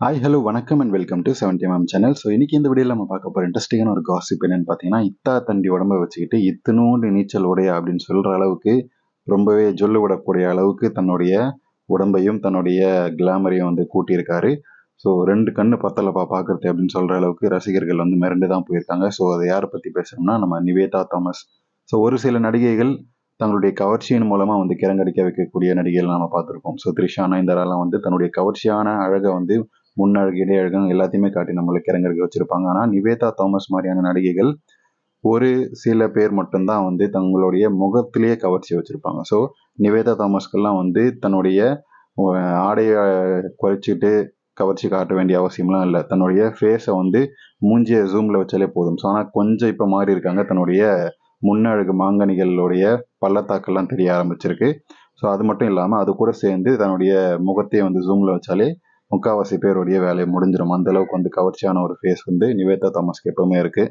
Hi hello வணக்கம் and welcome to seventy ma'am channel so இன்னைக்கு இந்த வீடியோவில் நம்ம பார்க்க போகிற இன்ட்ரெஸ்டிங்கான ஒரு காசிப் என்னன்னு பார்த்தீங்கன்னா இத்தா தண்டி உடம்ப வச்சுக்கிட்டு இத்தனோண்டு நீச்சல் உடைய அப்படின்னு சொல்கிற அளவுக்கு ரொம்பவே ஜொல்லு விடக்கூடிய அளவுக்கு தன்னுடைய உடம்பையும் தன்னுடைய கிளாமரையும் வந்து கூட்டியிருக்காரு. ஸோ ரெண்டு கண்ணு பத்தலப்பா பார்க்கறது அப்படின்னு சொல்கிற அளவுக்கு ரசிகர்கள் வந்து மிரண்டு தான் போயிருக்காங்க. ஸோ அதை யாரை பற்றி பேசுகிறோம்னா நம்ம நிவேதா தாமஸ். ஸோ ஒரு சில நடிகைகள் தங்களுடைய கவர்ச்சியின் மூலமாக வந்து கிறங்கடிக்க வைக்கக்கூடிய நடிகைகள் நம்ம பார்த்துருக்கோம் ஸோ த்ரிஷா நயன்தாராலாம் வந்து தன்னுடைய கவர்ச்சியான அழகை வந்து முன்னழகு இடையழகம் எல்லாத்தையுமே காட்டி நம்மளை கிறங்கடிக்க வச்சிருப்பாங்க. ஆனால் நிவேதா தாமஸ் மாதிரியான நடிகைகள் ஒரு சில பேர் மட்டும்தான் வந்து தங்களுடைய முகத்திலேயே கவர்ச்சி வச்சிருப்பாங்க. ஸோ நிவேதா தாமஸ்க்கெல்லாம் வந்து தன்னுடைய ஆடையை குறைச்சிட்டு கவர்ச்சி காட்ட வேண்டிய அவசியம்லாம் இல்லை. தன்னுடைய ஃபேஸை வந்து மூஞ்சிய ஜூமில் வச்சாலே போதும். ஸோ ஆனால் கொஞ்சம் இப்போ மாறி இருக்காங்க. தன்னுடைய முன்னழகு மாங்கனிகளுடைய பள்ளத்தாக்கெல்லாம் தெரிய ஆரம்பிச்சிருக்கு. ஸோ அது மட்டும் இல்லாமல் அது கூட சேர்ந்து தன்னுடைய முகத்தையே வந்து ஜூமில் வச்சாலே முக்காவாசி பேருடைய வேலையை முடிஞ்சிடும் அந்த அளவுக்கு வந்து கவர்ச்சியான ஒரு ஃபேஸ் வந்து நிவேதா தாமஸ்க்கு எப்பவுமே இருக்கு.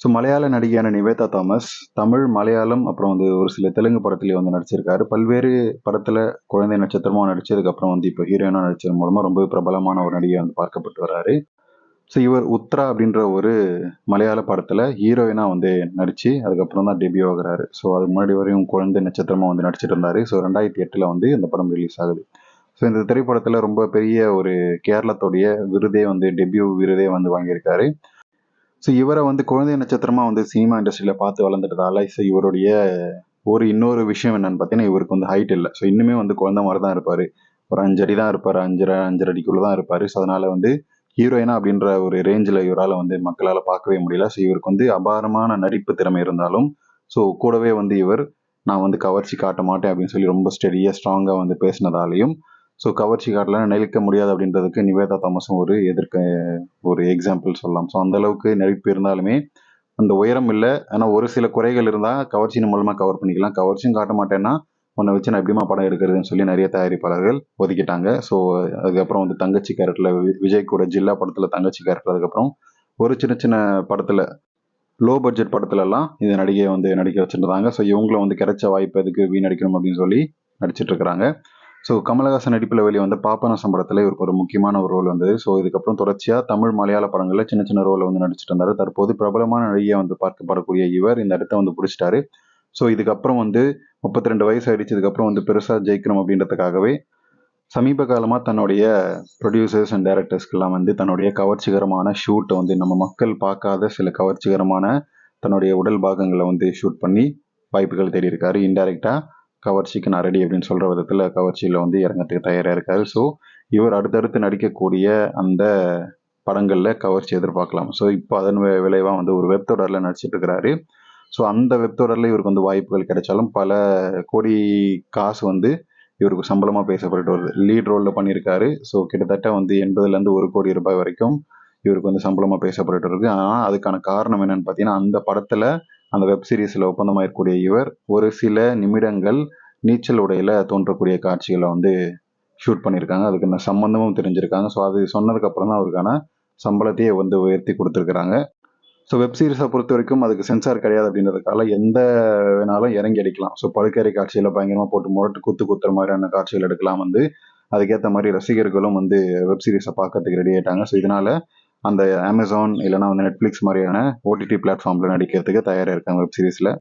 ஸோ மலையாள நடிகையான நிவேதா தாமஸ் தமிழ் மலையாளம் அப்புறம் வந்து ஒரு சில தெலுங்கு படத்துலேயே வந்து நடிச்சிருக்காரு. பல்வேறு படத்தில் குழந்தை நட்சத்திரமாக நடிச்சதுக்கப்புறம் வந்து இப்போ ஹீரோயினாக நடிச்சது மூலமாக ரொம்ப பிரபலமான ஒரு நடிகை வந்து பார்க்கப்பட்டு வராரு. ஸோ இவர் உத்ரா அப்படின்ற ஒரு மலையாள படத்தில் ஹீரோயினாக வந்து நடித்து அதுக்கப்புறம் தான் டெபியூ ஆகுறாரு. ஸோ அதுக்கு முன்னாடி வரையும் குழந்தை நட்சத்திரமாக வந்து நடிச்சிட்டு இருந்தாரு. ஸோ ரெண்டாயிரத்தி எட்டில் வந்து இந்த படம் ரிலீஸ் ஆகுது. ஸோ இந்த திரைப்படத்தில் ரொம்ப பெரிய ஒரு கேரளத்துடைய விருதே வந்து டெபியூ விருதே வந்து வாங்கியிருக்காரு. ஸோ இவரை வந்து குழந்தை நட்சத்திரமாக வந்து சினிமா இண்டஸ்ட்ரியில் பார்த்து வளர்ந்துட்டதால ஸோ இவருடைய ஒரு இன்னொரு விஷயம் என்னன்னு பார்த்தீங்கன்னா இவருக்கு வந்து ஹைட் இல்லை. ஸோ இன்னுமே வந்து குழந்தை மாதிரி தான் இருப்பார். ஒரு அஞ்சடி தான் இருப்பார். அஞ்சரை அஞ்சரை அடிக்குள்ளே தான் இருப்பார். ஸோ அதனால் வந்து ஹீரோயினா அப்படின்ற ஒரு ரேஞ்சில் இவரால் வந்து மக்களால் பார்க்கவே முடியல. ஸோ இவருக்கு வந்து அபாரமான நடிப்பு திறமை இருந்தாலும் ஸோ கூடவே வந்து இவர் நான் வந்து கவர்ச்சி காட்ட மாட்டேன் அப்படின்னு சொல்லி ரொம்ப ஸ்டெடியாக ஸ்ட்ராங்காக வந்து பேசினதாலையும் ஸோ கவர்ச்சி காட்டலாம் நிலைக்க முடியாது அப்படின்றதுக்கு நிவேதா தாமஸும் ஒரு எதிர்க்க ஒரு எக்ஸாம்பிள் சொல்லலாம். ஸோ அந்தளவுக்கு நடிப்பு இருந்தாலுமே அந்த உயரம் இல்லை. ஆனால் ஒரு சில குறைகள் இருந்தால் கவர்ச்சியின் மூலமாக கவர் பண்ணிக்கலாம். கவர்ச்சியும் காட்ட மாட்டேன்னா உன்னை வச்சு நான் எப்படிமா படம் எடுக்கிறதுன்னு சொல்லி நிறைய தயாரிப்பாளர்கள் ஒதுக்கிட்டாங்க. ஸோ அதுக்கப்புறம் வந்து தங்கச்சி கேரக்டரில் விஜய் கூட ஜில்லா படத்தில் தங்கச்சி கேரக்டர் அதுக்கப்புறம் ஒரு சின்ன சின்ன படத்தில் லோ பட்ஜெட் படத்துலலாம் இந்த நடிகையை வந்து நடிக்க வச்சுருந்தாங்க. ஸோ இவங்களும் வந்து கிடைச்ச வாய்ப்பு எதுக்கு வீணடிக்கணும் அப்படின்னு சொல்லி நடிச்சிட்டு இருக்கிறாங்க. ஸோ கமலஹாசன் நடிப்பில் வெளியே வந்து பாப்பநாசம் படத்தில் இவருக்கு ஒரு முக்கியமான ஒரு ரோல் வந்தது. ஸோ இதுக்கப்புறம் தொடர்ச்சியாக தமிழ் மலையாள படங்களில் சின்ன சின்ன ரோலை வந்து நடிச்சிட்டு இருந்தார் தற்போது பிரபலமான நடிகையை வந்து பார்க்கப்படக்கூடிய இவர் இந்த இடத்த வந்து பிடிச்சிட்டாரு. ஸோ இதுக்கப்புறம் வந்து முப்பத்தி ரெண்டு வயசு ஆயிடுச்சதுக்கப்புறம் வந்து பெருசாக ஜெயிக்கணும் அப்படின்றதுக்காகவே சமீப காலமாக தன்னுடைய ப்ரொடியூசர்ஸ் அண்ட் டைரக்டர்ஸ்க்கெல்லாம் வந்து தன்னுடைய கவர்ச்சிகரமான ஷூட்டை வந்து நம்ம மக்கள் பார்க்காத சில கவர்ச்சிகரமான தன்னுடைய உடல் பாகங்களை வந்து ஷூட் பண்ணி வாய்ப்புகள் தேடி இருக்காரு இன்டைரக்டாக கவர்ச்சிக்கு நான் ரெடி அப்படின்னு சொல்கிற விதத்தில் கவர்ச்சியில் வந்து இறங்கறதுக்கு தயாராக இருக்காரு. ஸோ இவர் அடுத்தடுத்து நடிக்கக்கூடிய அந்த படங்களில் கவர்ச்சி எதிர்பார்க்கலாம். ஸோ இப்போ அதன் விளைவாக வந்து ஒரு வெப் தொடரில் நடிச்சிட்டு இருக்கிறாரு ஸோ அந்த வெப் தொடரில் இவருக்கு வந்து வாய்ப்புகள் கிடைச்சாலும் பல கோடி காசு வந்து இவருக்கு சம்பளமாக பேசப்பட்டு வருது. லீட் ரோலில் பண்ணியிருக்காரு. ஸோ கிட்டத்தட்ட வந்து எண்பதுலேருந்து ஒரு கோடி ரூபாய் வரைக்கும் இவருக்கு வந்து சம்பளமாக பேசப்பட்டு இருக்கு. ஆனால் அதுக்கான காரணம் என்னன்னு பார்த்தீங்கன்னா அந்த படத்தில் அந்த வெப் சீரிஸில் ஒப்பந்தமாயிருக்கக்கூடிய இவர் ஒரு சில நிமிடங்கள் நீச்சல் உடையில் தோன்றக்கூடிய காட்சிகளை வந்து ஷூட் பண்ணியிருக்காங்க. அதுக்கு நான் சம்மந்தமும் தெரிஞ்சிருக்காங்க. ஸோ அது சொன்னதுக்கப்புறம் தான் அவருக்கான சம்பளத்தையே வந்து உயர்த்தி கொடுத்துருக்குறாங்க. ஸோ வெப் சீரிஸை பொறுத்த வரைக்கும் அதுக்கு சென்சார் கிடையாது அப்படின்றதுக்கால எந்த வேணாலும் இறங்கி அடிக்கலாம். ஸோ படுக்கறை காட்சியில் பயங்கரமாக போட்டு முரட்டு குத்து குத்துற மாதிரியான காட்சிகள் எடுக்கலாம் வந்து அதுக்கேற்ற மாதிரி ரசிகர்களும் வந்து வெப் சீரிஸை பார்க்கறதுக்கு ரெடி ஆகிட்டாங்க ஸோ இதனால் அந்த அமேசான் இல்லைனா வந்து நெட்ஃப்ளிக்ஸ் மாதிரியான ஓடிடி பிளாட்ஃபார்மில் நடிக்கிறதுக்கு தயாராக இருக்காங்க வெப் சீரிஸில்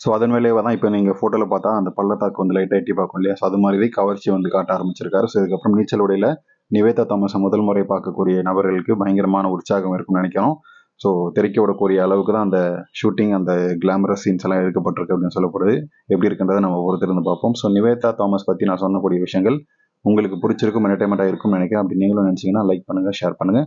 ஸோ அதன் வேலையை தான் இப்போ நீங்கள் ஃபோட்டோவில் பார்த்தா அந்த பள்ளத்தாக்கு வந்து லைட்டாக எட்டி பார்க்கும் இல்லையா? ஸோ அது மாதிரி கவர்ச்சி வந்து காட்ட ஆரம்பிச்சிருக்காரு. ஸோ இதுக்கப்புறம் நீச்சல் உடையில நிவேதா தாமஸை முதல் முறை பார்க்கக்கூடிய நபர்களுக்கு பயங்கரமான உற்சாகம் இருக்கும்னு நினைக்கிறோம். ஸோ தெறிக்க விடக்கூடிய அளவுக்கு தான் அந்த ஷூட்டிங் அந்த கிளாமரஸ் சீன்ஸ் எல்லாம் எடுக்கப்பட்டிருக்கு அப்படின்னு சொல்லப்படுது. எப்படி இருக்குன்றதை நம்ம பொறுத்திருந்து பார்ப்போம். ஸோ நிவேதா தாமஸ் பற்றி நான் சொன்னக்கூடிய விஷயங்கள் உங்களுக்கு பிடிச்சிருக்கும் என்டர்டைன்மெண்ட்டாக இருக்கும்னு நினைக்கிறேன். அப்படி நீங்களும் நினச்சிங்கன்னா லைக் பண்ணுங்கள் ஷேர் பண்ணுங்கள்